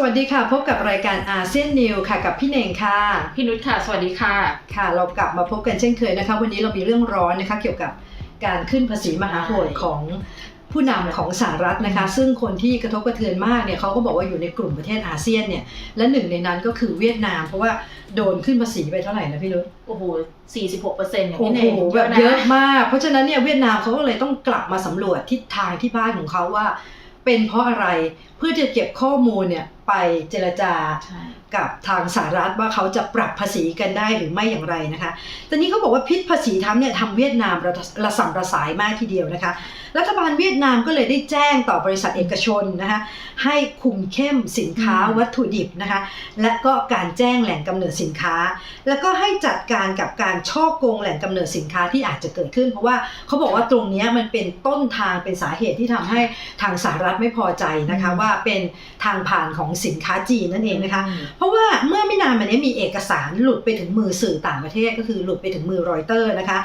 สวัสดีค่ะ พบกับรายการอาเซียนนิวค่ะกับพี่เน่งค่ะ พี่นุชค่ะ สวัสดีค่ะ ค่ะ เรากลับมาพบกันเช่นเคยนะคะ วันนี้เรามีเรื่องร้อนนะคะ เกี่ยวกับการขึ้นภาษีมหาโหดของผู้นำของสหรัฐนะคะ ซึ่งคนที่กระทบกระเทือนมากเนี่ยเขาก็บอกว่าอยู่ในกลุ่มประเทศอาเซียนเนี่ย และหนึ่งในนั้นก็คือเวียดนาม เพราะว่าโดนขึ้นภาษีไปเท่าไหร่นะพี่นุชโอ้โห46เปอร์เซ็นต์อย่างโอ้พี่โหเน่งแบบนะเยอะมาก เพราะฉะนั้นเนี่ยเวียดนามเขาก็เลยต้องกลับมาสำรวจทิศทางที่บ้านของเขาว่า เป็นเพราะอะไรเพื่อจะเก็บข้อมูลเนี่ย ไปเจรจาใช่กับทางสหรัฐว่าเขาจะปรับภาษีกันได้หรือไม่อย่างไรนะคะ ตอนนี้เขาบอกว่าพิษภาษีทำเนี่ยทำเวียดนามระระส่ำระสายมากทีเดียวนะคะ รัฐบาลเวียดนามก็เลยได้แจ้งต่อบริษัทเอกชนนะคะให้คุมเข้มสินค้าวัตถุดิบนะคะ และก็การแจ้งแหล่งกำเนิดสินค้า แล้วก็ให้จัดการกับการช่อโกงแหล่งกำเนิดสินค้าที่อาจจะเกิดขึ้น เพราะว่าเขาบอกว่าตรงเนี้ยมันเป็นต้นทางเป็นสาเหตุที่ทำให้ทางสหรัฐไม่พอใจนะคะว่าเป็นทางผ่านของสินค้าจีนนั่นเองนะคะ เพราะว่าเมื่อไม่นานมานี้มีเอกสารหลุดไปถึงมือสื่อต่างประเทศก็คือหลุดไปถึงมือรอยเตอร์นะคะ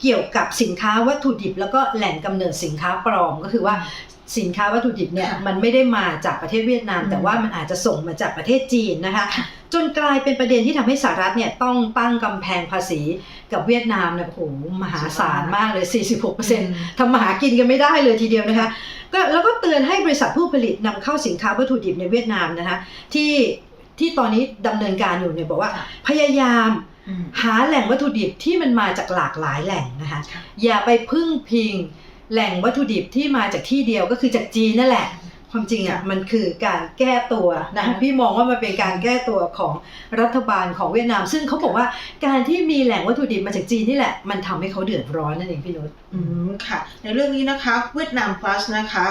เกี่ยวกับสินค้าวัตถุดิบ แล้วก็แหล่งกำเนิดสินค้าปลอมก็คือว่าสินค้าวัตถุดิบเนี่ยค่ะมันไม่ได้มาจากประเทศเวียดนามอืมแต่ว่ามันอาจจะส่งมาจากประเทศจีนนะคะค่ะจนกลายเป็นประเด็นที่ทำให้สหรัฐเนี่ยต้องตั้งกำแพงภาษีกับเวียดนามเนี่ยโอ้โหมหาศาลมากเลย 46%ทำมาหากินกันไม่ได้เลยทีเดียวนะคะ ก็แล้วก็เตือนให้บริษัทผู้ผลิตนำเข้าสินค้าวัตถุดิบในเวียดนามนะคะที่ที่ตอนนี้ดำเนินการอยู่เนี่ยบอกว่าค่ะพยายามอืมหาแหล่งวัตถุดิบที่มันมาจากหลากหลายแหล่งนะคะค่ะอย่าไปพึ่งพิงแหล่งวัตถุดิบที่มาจากที่เดียวก็คือจากจีนนั่นแหละ ความจริงอะมันคือการแก้ตัวนะอืมพี่มองว่ามันเป็นการแก้ตัวของรัฐบาลของเวียดนาม ซึ่งเขาบอกว่าการที่มีแหล่งวัตถุดิบมาจากจีนนี่แหละ มันทำให้เขาเดือดร้อนนั่นเองพี่นุชอืมค่ะ ในเรื่องนี้นะคะเวียดนาม plus นะคะ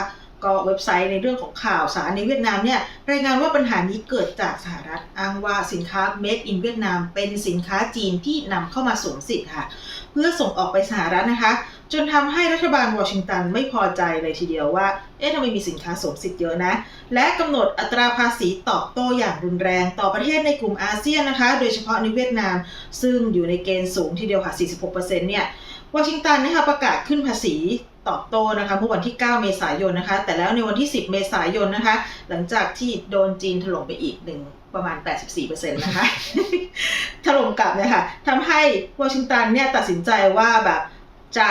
ก็เว็บไซต์ในเรื่องของข่าวสารในเวียดนามเนี่ยรายงานว่าปัญหานี้เกิดจากสหรัฐอ้างว่าสินค้า made in เวียดนามเป็นสินค้าจีนที่นำเข้ามาสวมสิทธิ์ค่ะ เพื่อส่งออกไปสหรัฐนะคะ จนทำให้รัฐบาลวอชิงตันไม่พอใจเลยทีเดียวว่า เอ๊ะทำไมมีสินค้าสวมสิทธิ์เยอะนะ และกำหนดอัตราภาษีตอบโต้อย่างรุนแรงต่อประเทศในกลุ่มอาเซียนนะคะ โดยเฉพาะในเวียดนาม ซึ่งอยู่ในเกณฑ์สูงทีเดียวค่ะ 46%เนี่ยวอชิงตันนะคะประกาศขึ้นภาษีตอบโต้นะคะเมื่อวันที่ 9 เมษายนนะคะ แต่แล้วในวันที่ 10 เมษายนนะคะ หลังจากที่โดนจีนถล่มไปอีกหนึ่งประมาณ 84%นะคะถล่มกลับเนี่ยค่ะทำให้วอชิงตันเนี่ยตัดสินใจว่าแบบจะ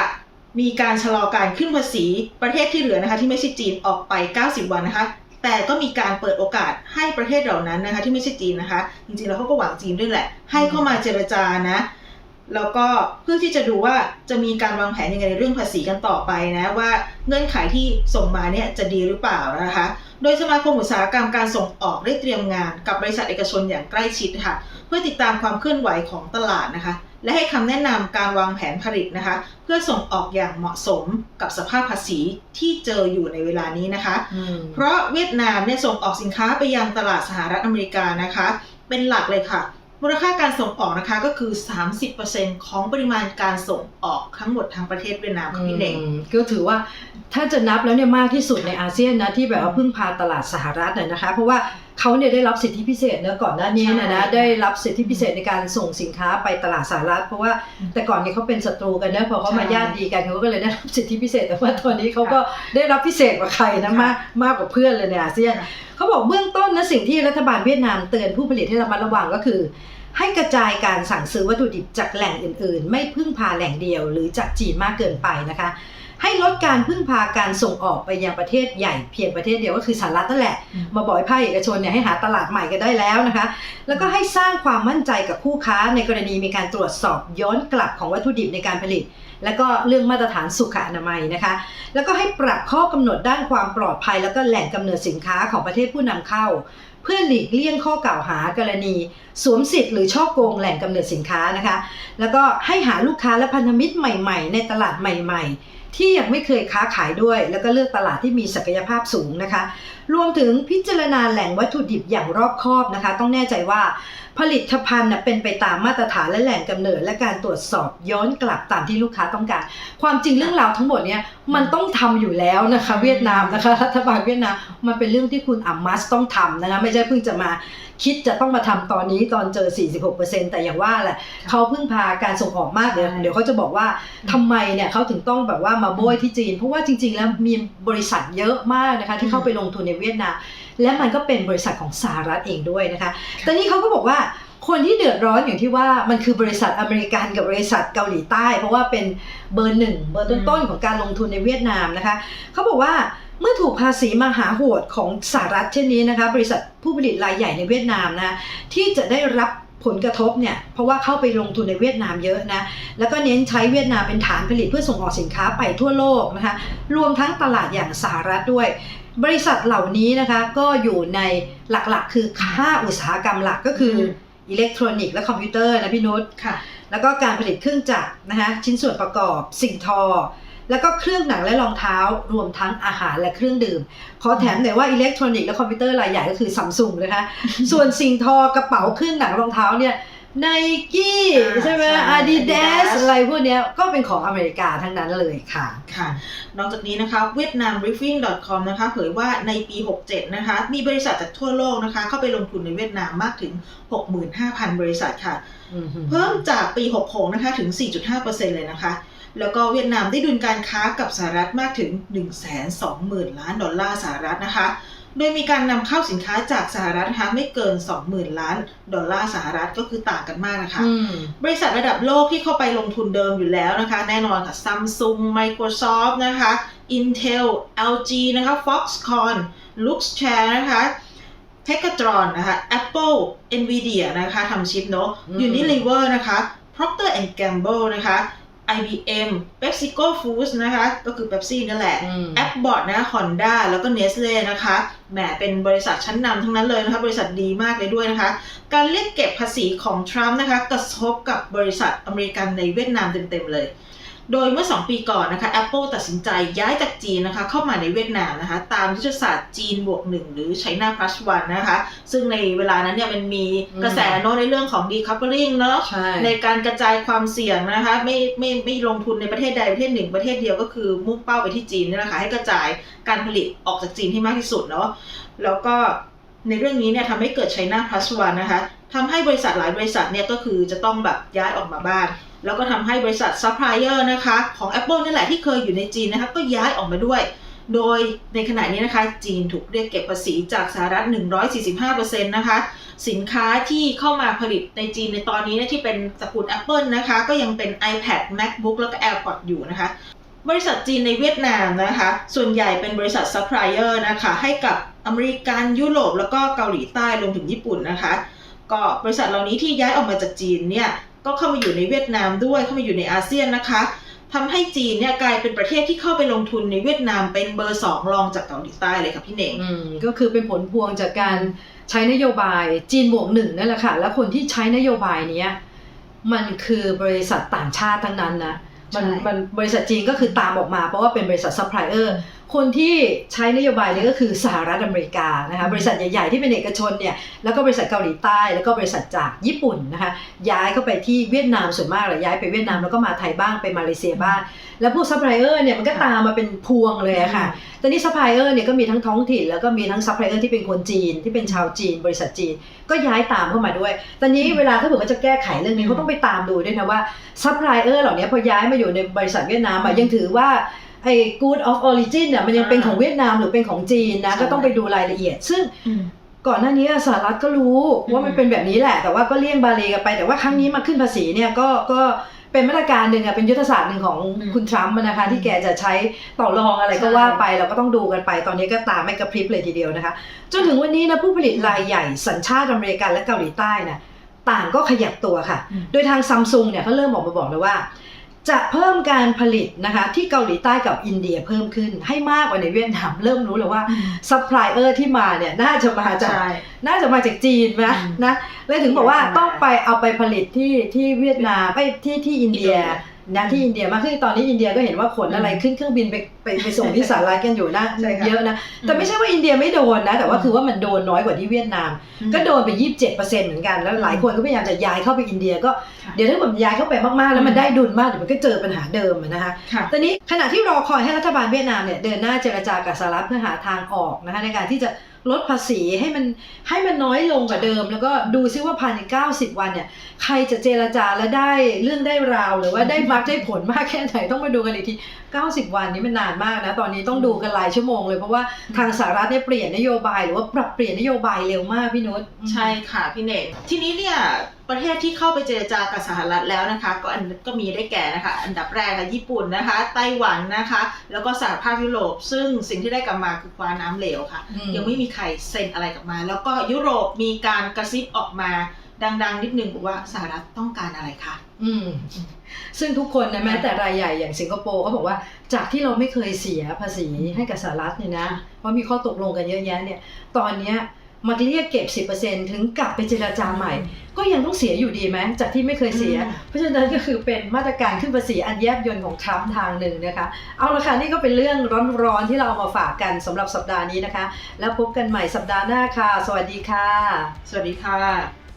มีการชะลอการขึ้นภาษีประเทศที่เหลือนะคะที่ไม่ใช่จีนออกไป 90 วันนะคะ แต่ก็มีการเปิดโอกาสให้ประเทศเหล่านั้นนะคะที่ไม่ใช่จีนนะคะ จริงๆแล้วเขาก็หวังจีนด้วยแหละ ให้เข้ามาเจรจานะแล้วก็เพื่อที่จะดูว่าจะมีการวางแผนยังไงในเรื่องภาษีกันต่อไปนะว่าเงื่อนไขที่ส่งมาเนี่ยจะดีหรือเปล่านะคะ โดยสมาคมอุตสาหกรรมการส่งออกได้เตรียมงานกับบริษัทเอกชนอย่างใกล้ชิดค่ะ เพื่อติดตามความเคลื่อนไหวของตลาดนะคะ และให้คำแนะนำการวางแผนผลิตนะคะ เพื่อส่งออกอย่างเหมาะสมกับสภาพภาษีที่เจออยู่ในเวลานี้นะคะ เพราะเวียดนามเนี่ยส่งออกสินค้าไปยังตลาดสหรัฐอเมริกานะคะ เป็นหลักเลยค่ะ มูลค่าการส่งออกนะคะก็คือ 30%ของปริมาณการส่งออกทั้งหมดทางประเทศเวียดนามค่ะพี่เน่งอืมก็ถือว่าถ้าจะนับแล้วเนี่ยมากที่สุดในอาเซียนนะที่แบบว่าพึ่งพาตลาดสหรัฐน่ะนะคะ เพราะว่า เขาเนี่ยได้รับสิทธิพิเศษเนื้อะก่อนหน้านี้นะนะใช่ได้รับสิทธิพิเศษในการส่งสินค้าไปตลาดสหรัฐเพราะว่าอืมแต่ก่อนเนี่ยเขาเป็นศัตรูกันเนอะพอเขามาใช่ญาติดีกันเขาก็เลยได้รับสิทธิพิเศษแต่ว่าตอนนี้เขาก็ได้รับพิเศษกว่าใครนะค่ะมากมากกว่าเพื่อนเลยในอาเซียนค่ะเขาบอกเบื้องต้นนะสิ่งที่รัฐบาลเวียดนามเตือนผู้ผลิตให้ระมัดระวังก็คือ ให้กระจายการสั่งซื้อวัตถุดิบจากแหล่งอื่น ๆ ไม่พึ่งพาแหล่งเดียว หรือจากจีนมากเกินไปนะคะ ให้ลดการพึ่งพาการส่งออกไปยังประเทศใหญ่เพียงประเทศเดียวก็คือสหรัฐนั่นแหละอืมมาบอกให้ภาคเอกชนเนี่ยให้หาตลาดใหม่กันได้แล้วนะคะ แล้วก็ให้สร้างความมั่นใจกับคู่ค้าในกรณีมีการตรวจสอบย้อนกลับของวัตถุดิบในการผลิต แล้วก็เรื่องมาตรฐานสุขอนามัยนะคะ แล้วก็ให้ปรับข้อกำหนดด้านความปลอดภัย แล้วก็แหล่งกำเนิดสินค้าของประเทศผู้นำเข้าเพื่อหลีกเลี่ยงข้อกล่าวหากรณีสวมสิทธิ์หรือช่อโกงแหล่งกำเนิดสินค้านะคะ แล้วก็ให้หาลูกค้าและพันธมิตรใหม่ๆ ในตลาดใหม่ๆ ที่ยังไม่เคยค้าขายด้วย แล้วก็เลือกตลาดที่มีศักยภาพสูงนะคะ รวมถึงพิจารณาแหล่งวัตถุดิบอย่างรอบคอบนะคะ ต้องแน่ใจว่า ผลิตภัณฑ์น่ะเป็นไปตามมาตรฐานและแหล่งกำเนิด และการตรวจสอบย้อนกลับตามที่ลูกค้าต้องการ ความจริงเรื่องราวทั้งหมดเนี้ยมันต้องทำอยู่แล้วนะคะ เวียดนามนะคะรัฐบาลเวียดนามมันเป็นเรื่องที่คุณอัมมัสต้องทำนะคะไม่ใช่เพิ่งจะมาคิดจะต้องมาทำตอนนี้ตอนเจอ 46%แต่อย่างว่าแหละเขาพึ่งพาการส่งออกมากเดี๋ยวใช่เดี๋ยวเขาจะบอกว่าทำไมเนี่ยเขาถึงต้องแบบว่ามาโบยที่จีน เพราะว่าจริง ๆ แล้วมีบริษัทเยอะมากนะคะที่เข้าไปลงทุนในเวียดนาม และมันก็เป็นบริษัทของสหรัฐเองด้วยนะคะแต่นี่เขาก็บอกว่าคนที่เดือดร้อนอย่างที่ว่ามันคือบริษัทอเมริกันกับบริษัทเกาหลีใต้ เพราะว่าเป็นเบอร์หนึ่งเบอร์ต้นๆของการลงทุนในเวียดนามนะคะเขาบอกว่าเมื่อถูกภาษีมหาโหดของสหรัฐเช่นนี้นะคะ บริษัทผู้ผลิตรายใหญ่ในเวียดนามนะที่จะได้รับ ผลกระทบเนี่ยเพราะว่าเข้าไปลงทุนในเวียดนามเยอะนะแล้วก็เน้นใช้เวียดนามเป็นฐานผลิตเพื่อส่งออกสินค้าไปทั่วโลกนะคะรวมทั้งตลาดอย่างสหรัฐด้วย บริษัทเหล่านี้นะคะก็อยู่ในหลักๆ คือค่าอุตสาหกรรมหลักก็คืออิเล็กทรอนิกส์และคอมพิวเตอร์นะพี่นุชค่ะ แล้วก็การผลิตเครื่องจักรนะคะชิ้นส่วนประกอบสิ่งทอ แล้วก็เครื่องหนังและรองเท้ารวมทั้งอาหารและเครื่องดื่ม ขอแถมหน่อยว่าอิเล็กทรอนิกส์และคอมพิวเตอร์รายใหญ่ก็คือซัมซุงนะคะ ส่วนสิ่งทอกระเป๋าเครื่องหนังรองเท้าเนี่ยไนกี้อ่าใช่ไหมใช่อาดิดา Adidas สอะไรพวกเนี้ยก็เป็นของอเมริกาทั้งนั้นเลยค่ะค่ะ นอกจากนี้นะคะเวียดนาม briefing com นะคะเผยว่าในปี 67 นะคะ มีบริษัทจากทั่วโลกนะคะ เข้าไปลงทุนในเวียดนามมากถึง 65,000 บริษัทค่ะ เพิ่มจากปี 66 นะคะ ถึง 4.5%เลยนะคะ แล้วก็เวียดนามได้ดุลการค้ากับสหรัฐมากถึง 120,000 ล้านดอลลาร์สหรัฐนะคะ โดยมีการนำเข้าสินค้าจากสหรัฐนะคะไม่เกิน 20,000 ล้านดอลลาร์สหรัฐก็คือต่างกันมากนะคะอืมบริษัทระดับโลกที่เข้าไปลงทุนเดิมอยู่แล้วนะคะ แน่นอนค่ะ Samsung Microsoft นะคะ Intel LG นะคะ Foxconn Luxshare นะคะ Hackathon นะคะ Apple Nvidia นะคะทำชิปเนาะอืม Unilever นะคะ Procter Gamble นะคะ IBM PepsiCo Foods นะคะ ก็คือ Pepsi นั่นแหละอืมแอปบอร์ดนะ Honda แล้วก็ Nestle นะคะแหมเป็นบริษัทชั้นนำทั้งนั้นเลยนะคะ บริษัทดีมากเลยด้วยนะคะ การเรียกเก็บภาษีของทรัมป์นะคะ กระทบกับบริษัทอเมริกันในเวียดนามเต็มๆเลย โดยเมื่อ 2 ปีก่อนนะคะ Apple ตัดสินใจย้ายจากจีนนะคะ เข้ามาในเวียดนามนะคะ ตามยุทธศาสตร์จีนบวกหนึ่งหรือ China plus one นะคะ ซึ่งในเวลานั้นเนี่ยมันมีกระแสโน้ตในเรื่องของ decoupling เนาะใช่ในการกระจายความเสี่ยงนะคะ ไม่ไม่ไม่ลงทุนในประเทศใดประเทศหนึ่งประเทศเดียวก็คือมุ่งเป้าไปที่จีนนี่แหละค่ะให้กระจายการผลิตออกจากจีนให้มากที่สุดเนาะแล้วก็ในเรื่องนี้เนี่ยทำให้เกิด China Plus One นะคะ ทำให้บริษัทหลายบริษัทเนี่ยก็คือจะต้องแบบย้ายออกมาบ้าน แล้วก็ทำให้บริษัทซัพพลายเออร์นะคะ ของ Apple นี่แหละที่เคยอยู่ในจีนนะคะก็ย้ายออกมาด้วย โดยในขณะนี้นะคะ จีนถูกเรียกเก็บภาษีจากสหรัฐ 145%นะคะ สินค้าที่เข้ามาผลิตในจีนในตอนนี้เนยที่เป็นสกุล Apple นะคะ ก็ยังเป็น iPad MacBook แล้วก็ AirPods อยู่นะคะบริษัทจีนในเวียดนามนะคะ ส่วนใหญ่เป็นบริษัทซัพพลายเออร์นะคะ ให้กับอเมริกันยุโรปแล้วก็เกาหลีใต้รวมถึงญี่ปุ่นนะคะ ก็บริษัทเหล่านี้ที่ย้ายออกมาจากจีนเนี่ยก็เข้ามาอยู่ในเวียดนามด้วยเข้ามาอยู่ในอาเซียนนะคะทำให้จีนเนี่ยกลายเป็นประเทศที่เข้าไปลงทุนในเวียดนามเป็นเบอร์สองรองจากเกาหลีใต้เลยค่ะพี่เน่งอืมก็คือเป็นผลพวงจากการใช้นโยบายจีนบวกหนึ่งนั่นแหละค่ะ แล้วคนที่ใช้นโยบายเนี้ยมันคือบริษัทต่างชาติทั้งนั้นนะมันใช่มันบริษัทจีนก็คือตามออกมาเพราะว่าเป็นบริษัทซัพพลายเออร์ คนที่ใช้นโยบายนี้ก็คือสหรัฐอเมริกานะคะบริษัทใหญ่ ๆ ที่เป็นเอกชนเนี่ยแล้วก็บริษัทเกาหลีใต้แล้วก็บริษัทจากญี่ปุ่นนะคะย้ายเข้าไปที่เวียดนามส่วนมากเลยย้ายไปเวียดนามแล้วก็มาไทยบ้างไปมาเลเซียบ้างแล้วพวกซัพพลายเออร์เนี่ยมันก็ตามมาเป็นพวงเลยอะค่ะตอนนี้ซัพพลายเออร์เนี่ยก็มีทั้งท้องถิ่นแล้วก็มีทั้งซัพพลายเออร์ที่เป็นคนจีนที่เป็นชาวจีน บริษัทจีนก็ย้ายตามเข้ามาด้วย ตอนนี้เวลาถ้าเผื่อว่าจะแก้ไขเรื่องนี้เขาต้องไปตามดูด้วยนะว่าซัพพลายเออร์เหล่านี้พอย้ายมาอยู่ในบริษัทเวียดนามอะยังถือว่า ไอ้ good of origin เนี่ยมันยังเป็นของเวียดนามหรือเป็นของจีนนะใช่ก็ต้องไปดูรายละเอียด ซึ่งอืมก่อนหน้านี้สหรัฐก็รู้ว่ามันอืมเป็นแบบนี้แหละ แต่ว่าก็เลี่ยงบาเลกันไปแต่ว่าครั้งนี้มาขึ้นภาษีเนี่ยก็ก็เป็นมาตรการหนึ่งอะเป็นยุทธศาสตร์หนึ่งของอืมคุณทรัมป์อะนะคะ ที่แกจะใช้ต่อรองอะไรก็ใช่ว่าไปเราก็ต้องดูกันไป ตอนนี้ก็ตามไม่กระพริบเลยทีเดียวนะคะ จนถึงวันนี้นะผู้ผลิตรายใหญ่สัญชาติอเมริกันและเกาหลีใต้นะต่างก็ขยับตัวค่ะอืมโดยทางซัมซุงเนี่ยเขาเริ่มออกมาบอกแล้วว่า จะเพิ่มการผลิตนะคะที่เกาหลีใต้กับอินเดียเพิ่มขึ้นให้มากกว่าในเวียดนามเริ่มรู้แล้วว่าซัพพลายเออร์ที่มาเนี่ยน่าจะมาจากใช่น่าจะมาจากจีนนะอืมนะเลยถึงบอกว่าที่มาต้องไปเอาไปผลิตที่ที่เวียดนามไปที่ที่อินเดียอิ นโดนีเซียนะที่อินเดียมากขึ้นตอนนี้อินเดียก็เห็นว่าขนอะไรขึ้นเครื่องบินไปไปไปส่งที่สหรัฐกันอยู่นะใช่ค่ะเยอะนะ แต่ไม่ใช่ว่าอินเดียไม่โดนนะ แต่ว่าคือว่ามันโดนน้อยกว่าที่เวียดนาม ก็โดนไป 27%เหมือนกัน แล้วหลายคนก็พยายามจะย้ายเข้าไปอินเดียก็ค่ะเดี๋ยวถ้าผมย้ายเข้าไปมากๆ แล้วมันได้ดุลมากเดี๋ยวมันก็เจอปัญหาเดิมอะนะคะค่ะตอนนี้ขณะที่รอคอยให้รัฐบาลเวียดนามเนี่ยเดินหน้าเจรจากับสหรัฐเพื่อหาทางออกนะคะในการที่จะ ลดภาษีให้มันให้มันน้อยลงกว่าเดิม แล้วก็ดูซิว่าภายใน90 วันเนี่ย ใครจะเจรจาและได้เรื่องได้ราว หรือว่าได้มักได้ผลมากแค่ไหนต้องมาดูกันอีกที90 วันนี้มันนานมากนะ ตอนนี้ต้องดูกันหลายชั่วโมงเลยเพราะว่าทางสหรัฐเนี่ยเปลี่ยนนโยบาย หรือว่าปรับเปลี่ยนนโยบายเร็วมากพี่นุชใช่ค่ะพี่เนกทีนี้เนี่ยประเทศที่เข้าไปเจรจากับสหรัฐแล้วนะคะ ก็อันก็มีได้แก่นะคะ อันดับแรกค่ะญี่ปุ่นนะคะ ไต้หวันนะคะ แล้วก็สหภาพยุโรป ซึ่งสิ่งที่ได้กลับมาคือคว้าน้ำเหลวค่ะอืมยังไม่มีใครเซ็นอะไรกลับมา แล้วก็ยุโรปมีการกระซิบออกมา ดังๆ นิดนึงบอกว่าสหรัฐต้องการอะไรคะอืมซึ่งทุกคนนะแม้แต่รายใหญ่อย่างสิงคโปร์เขาบอกว่า จากที่เราไม่เคยเสียภาษีให้กับสหรัฐเนี่ยนะ เพราะมีข้อตกลงกันเยอะแยะเนี่ย ตอนเนี้ยมาเรียกเก็บ 10%ถึงกลับไปเจราจาใหม่ ก็ยังต้องเสียอยู่ดีไหมจากที่ไม่เคยเสียอืมเพราะฉะนั้นก็คือเป็นมาตรการขึ้นภาษีอันแยบยลของทรัมป์ทางหนึ่งนะคะ เอาละค่ะนี่ก็เป็นเรื่องร้อนๆที่เราเอามาฝากกันสำหรับสัปดาห์นี้นะคะ แล้วพบกันใหม่สัปดาห์หน้าค่ะ สวัสดีค่ะ สวัสดีค่ะ